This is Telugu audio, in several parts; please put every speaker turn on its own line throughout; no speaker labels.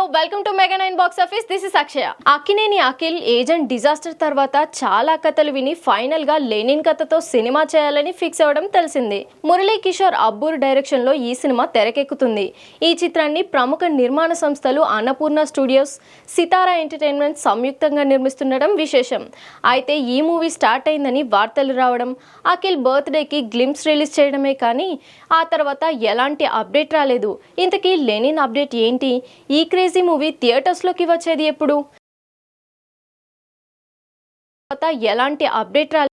Hello welcome to Mega nine box office. This is Akshaya. Akkineni Akhil agent disaster తర్వాత చాలా కథలు విని ఫైనల్గా లెనిన్ కథతో సినిమా చేయాలని ఫిక్స్ అవ్వడం తెలిసింది. మురళీ కిషోర్ అబ్బూర్ డైరెక్షన్లో ఈ సినిమా తెరకెక్కుతుంది. ఈ చిత్రాన్ని ప్రముఖ నిర్మాణ సంస్థలు అన్నపూర్ణ స్టూడియోస్ సితారా ఎంటర్టైన్మెంట్ సంయుక్తంగా నిర్మిస్తుండడం విశేషం. అయితే ఈ మూవీ స్టార్ట్ అయిందని వార్తలు రావడం అఖిల్ బర్త్డేకి గ్లిమ్స్ రిలీజ్ చేయడమే కానీ ఆ తర్వాత ఎలాంటి అప్డేట్ రాలేదు. ఇంతకీ లెనిన్ అప్డేట్ ఏంటి? ఈ క్రేజ్ మూవీ థియేటర్స్లోకి వచ్చేది ఎప్పుడు? తర్వాత ఎలాంటి అప్డేట్ రాలేదు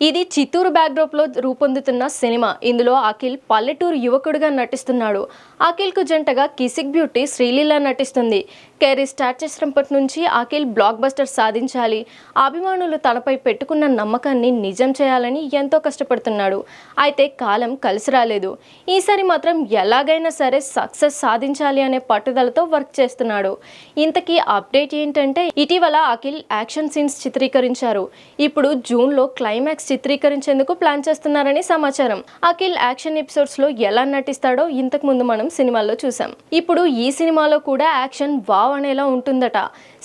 ఇది చిత్తూరు బ్యాక్డ్రాప్లో రూపొందుతున్న సినిమా. ఇందులో అఖిల్ పల్లెటూరు యువకుడిగా నటిస్తున్నాడు. అఖిల్కు జంటగా కిసిక్ బ్యూటీ శ్రీలీల నటిస్తుంది. కెరీర్ స్టార్ట్ చేసినప్పటి నుంచి అఖిల్ బ్లాక్ బస్టర్ సాధించాలి. అభిమానులు తనపై పెట్టుకున్న నమ్మకాన్ని నిజం చేయాలని ఎంతో కష్టపడుతున్నాడు. అయితే కాలం కలిసి రాలేదు. ఈసారి మాత్రం ఎలాగైనా సరే సక్సెస్ సాధించాలి అనే పట్టుదలతో వర్క్ చేస్తున్నాడు. ఇంతకీ అప్డేట్ ఏంటంటే ఇటీవల అఖిల్ యాక్షన్ సీన్స్ చిత్రీకరించారు. ఇప్పుడు జూన్లో క్లైమాక్స్ చిత్రీకరించేందుకు ప్లాన్ చేస్తున్నారని సమాచారం. అఖిల్ యాక్షన్ ఎపిసోడ్స్లో ఎలా నటిస్తాడో ఇంతకు ముందు మనం సినిమాల్లో చూసాం ఇప్పుడు ఈ సినిమాలో కూడా యాక్షన్ వావ్ అనేలా ఉంటుందట.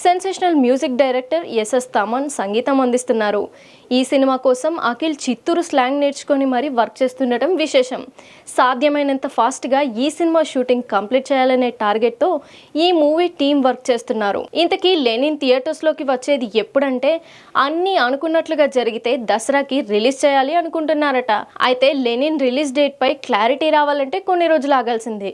Sensational music director SS Thaman సంగీతం అందిస్తున్నారు. ఈ సినిమా కోసం అఖిల్ చిత్తూరు స్లాంగ్ నేర్చుకొని మరీ వర్క్ చేస్తుండటం విశేషం. సాధ్యమైనంత ఫాస్ట్గా ఈ సినిమా షూటింగ్ కంప్లీట్ చేయాలనే టార్గెట్తో ఈ మూవీ టీం వర్క్ చేస్తున్నారు. ఇంతకీ లెనిన్ థియేటర్స్లోకి వచ్చేది ఎప్పుడంటే అన్నీ అనుకున్నట్లుగా జరిగితే దసరాకి రిలీజ్ చేయాలి అనుకుంటున్నారట. అయితే లెనిన్ రిలీజ్ డేట్ పై క్లారిటీ రావాలంటే కొన్ని రోజులు ఆగాల్సిందే.